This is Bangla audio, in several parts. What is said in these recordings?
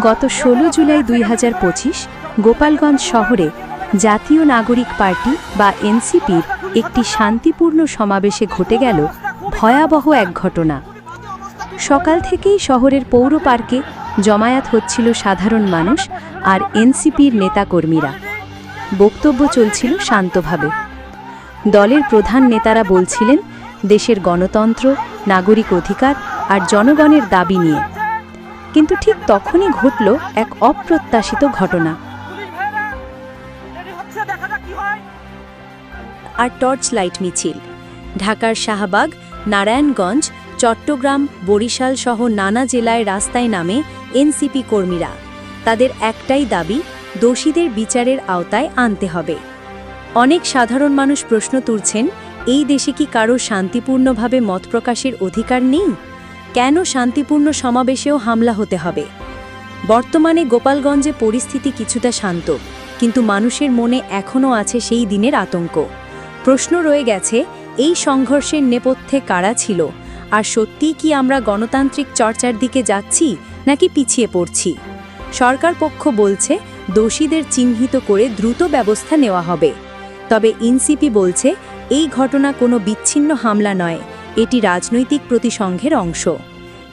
গত ষোলো জুলাই দুই হাজার পঁচিশ গোপালগঞ্জ শহরে জাতীয় নাগরিক পার্টি বা এনসিপির একটি শান্তিপূর্ণ সমাবেশে ঘটে গেল ভয়াবহ এক ঘটনা। সকাল থেকেই শহরের পৌর পার্কে জমায়েত হচ্ছিল সাধারণ মানুষ আর এনসিপির নেতাকর্মীরা। বক্তব্য চলছিল শান্তভাবে। দলের প্রধান নেতারা বলছিলেন, দেশের গণতন্ত্র, নাগরিক অধিকার আর জনগণের দাবি নিয়ে। কিন্তু ঠিক তখনই ঘটল এক অপ্রত্যাশিত ঘটনা। আর টর্চ লাইট মিছিল। ঢাকার শাহবাগ, নারায়ণগঞ্জ, চট্টগ্রাম, বরিশাল সহ নানা জেলায় রাস্তায় নামে এনসিপি কর্মীরা। তাদের একটাই দাবি, দোষীদের বিচারের আওতায় আনতে হবে। অনেক সাধারণ মানুষ প্রশ্ন তুলছেন, এই দেশে কি কারও শান্তিপূর্ণভাবে মত প্রকাশের অধিকার নেই? কেন শান্তিপূর্ণ সমাবেশেও হামলা হতে হবে? বর্তমানে গোপালগঞ্জে পরিস্থিতি কিছুটা শান্ত, কিন্তু মানুষের মনে এখনও আছে সেই দিনের আতঙ্ক। প্রশ্ন রয়ে গেছে, এই সংঘর্ষের নেপথ্যে কারা ছিল? আর সত্যিই কি আমরা গণতান্ত্রিক চর্চার দিকে যাচ্ছি, নাকি পিছিয়ে পড়ছি? সরকার পক্ষ বলছে, দোষীদের চিহ্নিত করে দ্রুত ব্যবস্থা নেওয়া হবে। তবে ইনসিপি বলছে, এই ঘটনা কোনো বিচ্ছিন্ন হামলা নয়। এটি রাজনৈতিক প্রতিসংঘের অংশ।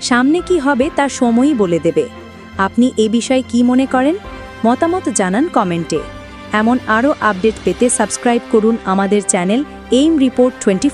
সামনে কি হবে তা সময়ই বলে দেবে। আপনি এ বিষয়ে কি মনে করেন? মতামত জানান কমেন্টে। এমন আরও আপডেট পেতে সাবস্ক্রাইব করুন আমাদের চ্যানেল এইম রিপোর্ট টোয়েন্টি